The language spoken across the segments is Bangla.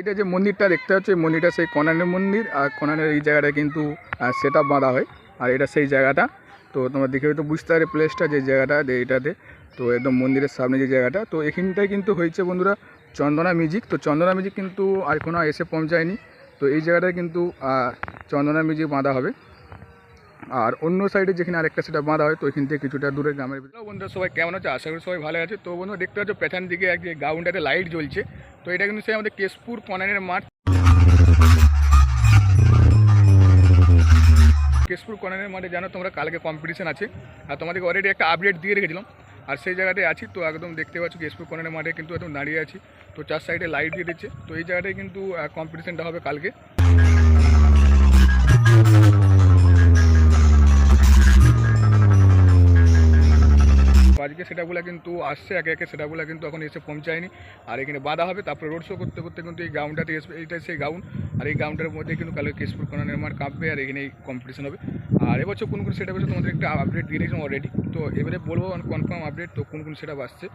এটা যে মন্দিরটা দেখতে এই মন্দিরটা সেই কনানের মন্দির, আর কনানের এই জায়গাটা কিন্তু সেট আপ বাঁধা হয়, আর এটা সেই জায়গাটা। তো তোমরা দেখে হয়তো বুঝতে পারে প্লেসটা যে জায়গাটা, যে এটাতে তো একদম মন্দিরের সামনে যে জায়গাটা, তো এখানটায় কিন্তু হয়েছে বন্ধুরা চন্দনা মিউজিক তো চন্দনা মিউজিক কিন্তু আর কোনো এসে পৌঁছায়নি। তো এই জায়গাটায় কিন্তু চন্দনা মিউজিক বাঁধা হবে। আর অন্য সাইডে যেখানে আরেকটা সেটা বাঁধা হয়, তো এখান থেকে কিছুটা দূরে গ্রামের ভিতরে। বন্ধুরা, সবাই কেমন আছে? আশা করি সবাই ভালো আছে। তো বন্ধু দেখতে পাচ্ছ পেছন দিকে এক যে গ্রাউন্ডটাতে লাইট জ্বলছে। তো এটা কিন্তু সেই আমাদের কেশপুর কনানের মাঠ। কেশপুর কনানের মাঠে জানো তোমরা, কালকে কম্পিটিশন আছে। আর তোমাদেরকে অলরেডি একটা আপডেট দিয়ে রেখেছিলাম। আর সেই জায়গাটায় আছি, তো একদম দেখতে পাচ্ছ কেশপুর কনানের মাঠে কিন্তু একদম দাঁড়িয়ে আছি। তো চার সাইডে লাইট দিয়ে দিচ্ছে। তো এই জায়গাটায় কিন্তু কম্পিটিশনটা হবে কালকে। আজকে সেটাগুলো কিন্তু আসছে, একে একে সেটাগুলো কিন্তু এখন এসে পৌঁছায়নি। আর এখানে বাধা হবে, তারপরে রোড শো করতে করতে কিন্তু এই গ্রাউন্ডটাতে এসে এইটাই সেই গ্রাউন্ড আর এই গ্রাউন্ডের মধ্যে কিন্তু কালকে কেশপুর কোনা নির্মাণ কাঁপবে, আর এখানে এই কম্পিটিশন হবে। আর এবছর কোন কোন সেটা তোমাদের একটা আপডেট দিয়ে দিয়েছিলাম অলরেডি তো এবারে বলব কনফার্ম আপডেট তো কোন কোন সেটা আসছে।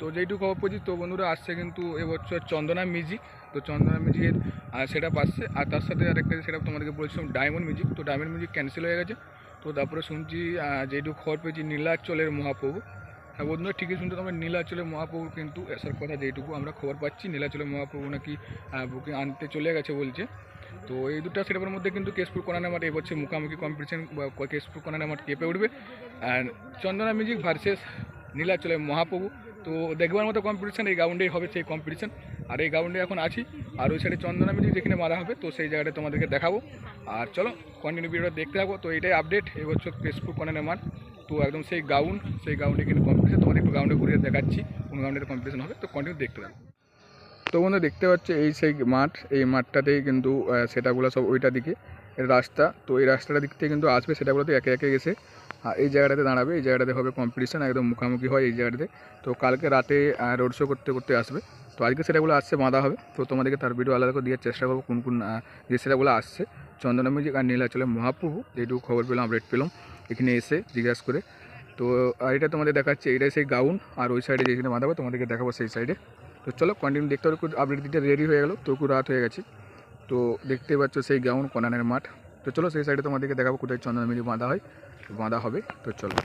তো যেইটুকু খবর পেয়েছি, তো বন্ধুরা, আসছে কিন্তু এবছর চন্দনা মিউজিক। তো চন্দনা মিউজিকের সেটা আসছে। আর তার সাথে আরেকটা সেটা তোমাদেরকে বলছিলাম ডায়মন্ড মিউজিক তো ডায়মন্ড মিউজিক ক্যান্সেল হয়ে গেছে। তো তারপরে শুনছি যেইটুকু খবর পেয়েছি, নীলাচলের মহাপ্রভু। হ্যাঁ বন্ধুরা ঠিকই শুনতে তোমরা নীলাচলের মহাপ্রভু কিন্তু আসার কথা যেইটুকু আমরা খবর পাচ্ছি নীলাচলের মহাপ্রভু নাকি বুকিং আনতে চলে গেছে বলছে। তো এই দুটো সেটাপের মধ্যে কিন্তু কেশপুর কোনানের মাঠে এবছর মুখামুখি কম্পিটিশন কেশপুর কোনানের মাঠ কেঁপে উঠবে। আর চন্দনা মিউজিক ভার্সেস নীলাচলের মহাপ্রভু। তো দেখবার মতো কম্পিটিশন এই গ্রাউন্ডেই হবে সেই কম্পিটিশন আর এই গ্রাউন্ডে এখন আছি, আর ওই সাইডে চন্দনা মিউজিক যেখানে মারা হবে, তো সেই জায়গাটা তোমাদেরকে দেখাবো। আর চলো কন্টিনিউ ভিডিওটা দেখতে থাকব তো এটাই আপডেট এবছর কেশপুর কোনানের মাঠ। তো একদম সেই গাউন সেই গাউনে কিন্তু কম্পিটিশন তোমাদের একটু গ্রাউন্ডে ঘুরিয়ে দেখাচ্ছি, কোন গ্রাউন্ডের কম্পিটিশন হবে, তো কন্টিনিউ দেখতে থাকো। তো বন্ধু দেখতে পাচ্ছ এই সেই মাঠ, এই মাঠটাতেই কিন্তু সেটাগুলো সব ওইটা দিকে রাস্তা, তো এই রাস্তাটা দিক থেকে কিন্তু আসবে, সেটাগুলোতে একে একে গেছে। আর এই জায়গাটাতে দাঁড়াবে, এই জায়গাটাতে হবে কম্পিটিশন একদম মুখামুখি হয় এই জায়গাটাতে। তো কালকে রাতে রোড শো করতে করতে আসবে। তো আজকে সেটাগুলো আসছে, বাঁধা হবে। তো তোমাদেরকে তার ভিডিও আলাদা করে দেওয়ার চেষ্টা করব, কোন কোন যে সেটাগুলো আসছে। চন্দনা মিউজিক আর নীলাচলের মহাপ্রভু, যেটুকু খবর পেলাম আপডেট পেলাম। এখানে এসে জিজ্ঞাসা করে। তো, আর এটা তোমাদের দেখাচ্ছে এটাই সেই গাউন, আর ওই সাইডে যেখানে বাঁধাবো, তোমাদেরকে দেখাবো সেই সাইডে তো চলো কন্টিনিউ দেখতে হবে আপডেট দিতে রেডি হয়ে গেলো তো খুব রাত হয়ে গেছে। তো, দেখতে পাচ্ছ সেই গাউন, কনানের মাঠ। তো চলো, সেই সাইডে তোমাদেরকে দেখাবো কোথায় চন্দন মিলি বাঁধা হয়, বাঁধা হবে। তো চলো।